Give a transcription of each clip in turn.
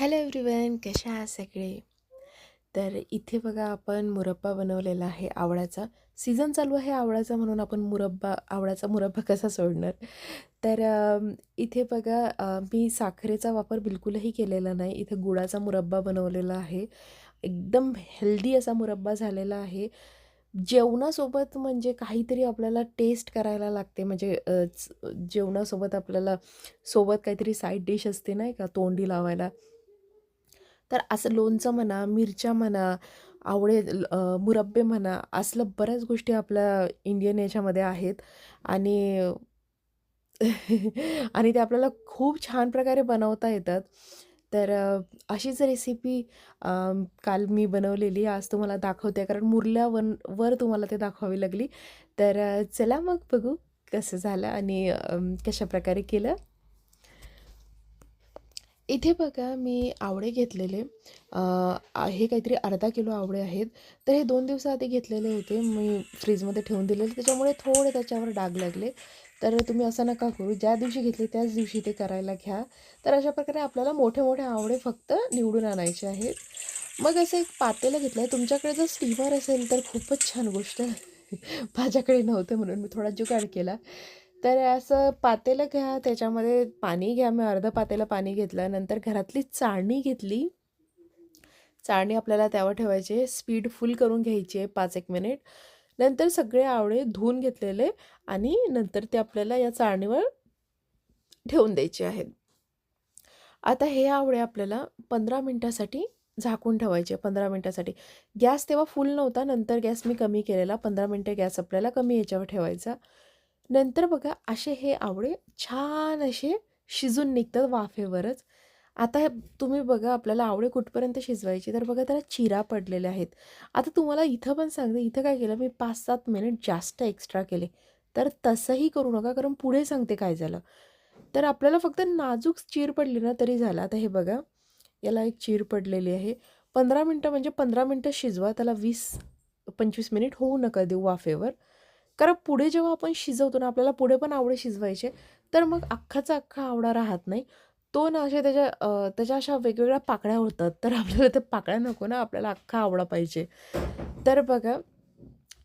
Hello everyone कशा आहात सगळे? तर इथे बघा आपण मुरब्बा बनवलेला आहे आवळ्याचा. सीझन चालू आहे आवळ्याचा म्हणून आपण मुरब्बा आवळ्याचा मुरब्बा कसा सोडणार? तर इथे बघा मी साखरेचा वापर बिलकुलही केलेला नाही. इथे गुळाचा मुरब्बा बनवलेला आहे. एकदम हेल्दी असा मुरब्बा झालेला आहे. जेवणासोबत म्हणजे काहीतरी आपल्याला टेस्ट करायला लागते. म्हणजे जेवणासोबत आपल्याला सोबत काहीतरी साईड डिश असते नाही का तोंडी लावायला. तर असं लोणचं म्हणा मिरच्या म्हणा आवळे मुरब्बे म्हणा असलं बऱ्याच गोष्टी आपल्या इंडियन याच्यामध्ये आहेत. आणि आणि ते आपल्याला खूप छान प्रकारे बनवता येतात. तर अशीच रेसिपी काल मी बनवलेली. आज तुम्हाला दाखवते. कारण मुरल्यावर वर तुम्हाला ते दाखवावी लागली. तर चला मग बघू कसं झालं आणि कशाप्रकारे कशा प्रकारे केलं. इथे बघा मी आवळे घेतलेले. हे काहीतरी अर्धा किलो आवळे आहेत. तर हे दोन दिवसाआधी घेतलेले होते. मी फ्रीजमध्ये ठेवून दिलेले. त्याच्यामुळे थोडे त्याच्यावर डाग लागले. तर तुम्ही असं नका करू. ज्या दिवशी घेतले त्याच दिवशी ते करायला घ्या. तर अशा प्रकारे आपल्याला मोठे मोठे आवळे फक्त निवडून आणायचे आहेत. मग असं एक पातेलं घेतलं आहे तुमच्याकडे जर स्टीमर असेल तर खूपच छान गोष्ट. माझ्याकडे नव्हतं म्हणून मी थोडा जुगाड केला. तर असं पातेलं घ्या त्याच्यामध्ये पाणी घ्या. मी अर्धं पातेलं पाणी घेतलं. नंतर घरातली चाळणी घेतली. चाळणी आपल्याला त्यावर ठेवायची आहे. स्पीड फुल करून घ्यायची आहे पाच एक मिनिट. नंतर सगळे आवळे धुवून घेतलेले आणि नंतर ते आपल्याला या चाळणीवर ठेवून द्यायचे आहेत. आता हे आवळे आपल्याला पंधरा मिनटासाठी झाकून ठेवायचे पंधरा मिनटासाठी. गॅस तेव्हा फुल नव्हता. नंतर गॅस मी कमी केलेला. पंधरा मिनटं गॅस आपल्याला कमी याच्यावर ठेवायचा. नंतर बघा असे हे आवळे छान असे शिजून निघतात वाफेवरच. आता हे तुम्ही बघा आपल्याला आवळे कुठपर्यंत शिजवायची तर बघा त्याला चिरा पडलेले आहेत. आता तुम्हाला इथं पण सांगते इथं काय केलं मी पाच सात मिनिट जास्त एक्स्ट्रा केले. तर तसंही करू नका कारण पुढे सांगते काय झालं. तर आपल्याला फक्त नाजूक चीर पडली ना तरी झालं. आता हे बघा याला एक चीर पडलेली आहे. पंधरा मिनटं म्हणजे पंधरा मिनटं शिजवा त्याला वीस पंचवीस मिनिट होऊ नका देऊ वाफेवर. कारण पुढे जेव्हा आपण शिजवतो ना आपल्याला पुढे पण आवडे शिजवायचे तर मग अख्खाचा अख्खा आवडा राहत नाही. तो ना अशा त्याच्या त्याच्या अशा वेगवेगळ्या पाकळ्या होतात तर आपल्याला त्या पाकळ्या नको ना आपल्याला अख्खा आवडा पाहिजे. तर बघा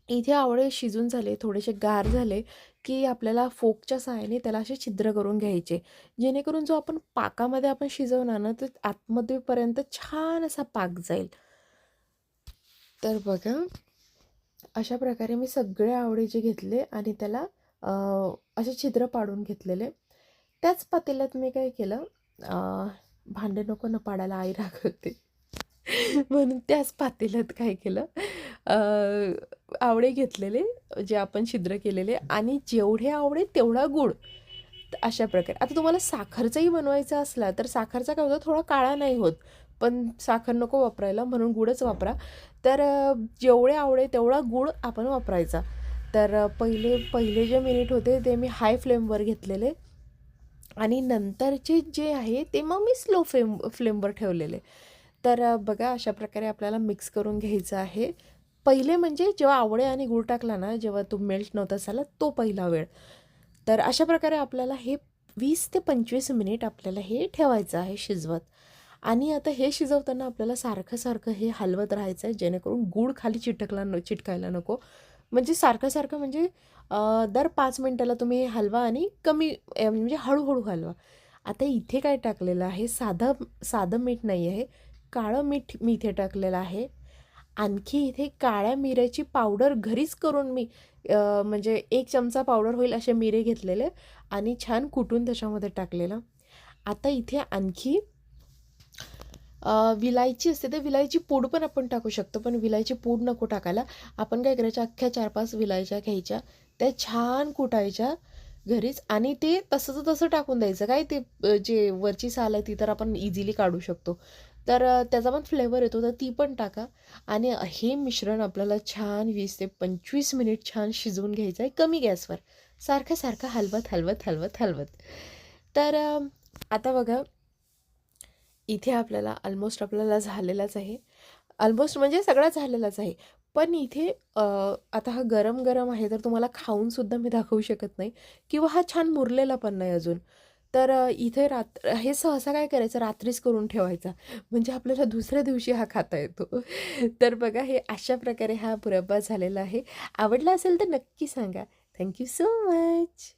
इथे आवळे शिजून झाले थोडेसे गार झाले की आपल्याला फोकच्या सहाय्याने त्याला असे छिद्र करून घ्यायचे. जेणेकरून जो आपण पाकामध्ये आपण शिजवणार ना तर आतमध्येपर्यंत छान असा पाक जाईल. तर बघा अशा प्रकारे मी सगळे आवडीचे घेतले आणि त्याला असे छिद्र पाडून घेतलेले. त्याच पातेल्यात मी काय केलं भांडे नको न पाडायला आई रागवते. म्हणून त्याच पातेल्यात काय केलं आवडे आवळे घेतलेले जे आपण छिद्र केलेले आणि जेवढे आवडे तेवढा गुळ. अशा प्रकारे. आता तुम्हाला साखरचाही बनवायचा असला तर साखरचा काय होतं थोडा काळा नाही होत. पण साखर नको वापरायला म्हणून गुळच वापरा. तर जेवढे आवडे तेवढा गूळ आपण वापरायचा. तर पहिले पहिले जे मिनिट होते ते मी हाय फ्लेमवर घेतलेले. आणि नंतरचे जे आहे ते मग मी स्लो फ्लेम फ्लेमवर ठेवलेले. तर बघा अशा प्रकारे आपल्याला मिक्स करून घ्यायचं आहे. पहिले म्हणजे जेव्हा आवळे आणि गूळ टाकला ना जेव्हा तो मेल्ट नव्हता झाला तो पहिला वेळ. तर अशा प्रकारे आपल्याला हे वीस ते पंचवीस मिनिट आपल्याला हे ठेवायचं आहे शिजवत. आणि आता हे शिजवताना आपल्याला सारखं सारखं हे हलवत राहायचं आहे जेणेकरून गूळ खाली चिटकला न चिटकायला नको. म्हणजे सारखं सारखं म्हणजे दर पाच मिनटाला तुम्ही हलवा आणि कमी म्हणजे हळूहळू हलवा. आता इथे काय टाकलेलं आहे? साधं साधं मीठ नाही आहे काळं मीठ मी इथे टाकलेलं आहे. आणखी इथे काळ्या मिऱ्याची पावडर घरीच करून मी म्हणजे एक चमचा पावडर होईल असे मिरे घेतलेले आणि छान कुटून त्याच्यामध्ये टाकलेलं. आता इथे आणखी विलायची असते तर विलायची पूड पण आपण टाकू शकतो पण विलायची पूड नको टाकायला. आपण काय करायच्या अख्ख्या चार पाच विलायच्या घ्यायच्या त्या छान कुटायच्या घरीच आणि ते तसंचं तसं टाकून द्यायचं. काय ते जे वरची साल आहे ती तर आपण इझिली काढू शकतो. तर त्याचा पण फ्लेवर येतो तर ती पण टाका. आणि हे मिश्रण आपल्याला छान वीस ते पंचवीस मिनिट छान शिजवून घ्यायचं आहे कमी गॅसवर. सारखं सारखं हलवत हलवत हलवत हलवत. तर आता बघा इथे आपल्याला ऑलमोस्ट आपल्याला झालेलाच आहे. ऑलमोस्ट म्हणजे सगळा झालेलाच आहे. पण इथे आता हा गरम गरम आहे तर तुम्हाला खाऊनसुद्धा मी दाखवू शकत नाही. किंवा हा छान मुरलेला पण नाही अजून. तर इथे रात्र हे सहसा काय करायचं? रात्रीच करून ठेवायचा. म्हणजे आपल्याला दुसऱ्या दिवशी हा खाता येतो. तर बघा हे अशा प्रकारे हा मुरब्बा झालेला आहे. आवडला असेल तर नक्की सांगा. Thank you so much